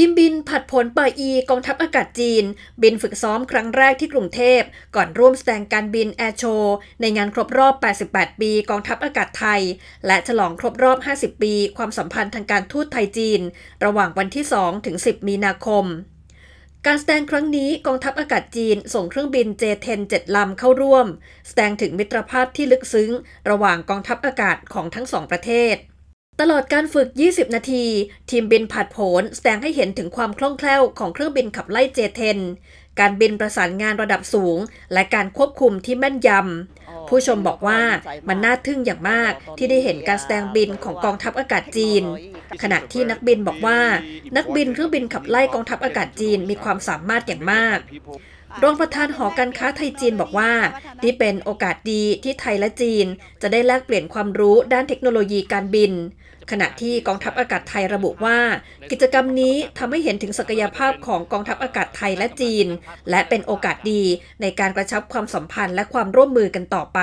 ทีมบินผัดผลปออีกองทัพอากาศจีน บินฝึกซ้อมครั้งแรกที่กรุงเทพ ก่อนร่วมแสดงการบินแอร์โชว์ในงานครบรอบ 88 ปีกองทัพอากาศไทย และฉลองครบรอบ 50 ปี ความสัมพันธ์ทางการทูตไทยจีน ระหว่างวันที่ 2 ถึง 10 มีนาคมการแสดงครั้งนี้กองทัพอากาศจีนส่งเครื่องบิน J-10 7ลำเข้าร่วม แสดงถึงมิตรภาพที่ลึกซึ้ง ระหว่างกองทัพอากาศของทั้งสองประเทศ ตลอดการฝึก 20 นาที ทีมบินผัดโผนแสดงให้เห็นถึงความคล่องแคล่วของเครื่องบินขับไล่ J-10 การบินประสานงานระดับสูง และการควบคุมที่แม่นยำ ผู้ชมบอกว่ามันน่าทึ่งอย่างมากที่ได้เห็นการแสดงบินของกองทัพอากาศจีน ขณะที่นักบินบอกว่า นักบินเครื่องบินขับไล่กองทัพอากาศจีนมีความสามารถอย่างมาก รองประธานหอการค้าไทยจีนบอกว่า นี่เป็นโอกาสดีที่ไทยและจีน จะได้แลกเปลี่ยนความรู้ด้านเทคโนโลยีการบิน ขณะที่กองทัพอากาศไทยระบุว่า กิจกรรมนี้ทำให้เห็นถึงศักยภาพของกองทัพอากาศไทยและจีน และเป็นโอกาสดีในการกระชับความสัมพันธ์และความร่วมมือกันต่อไป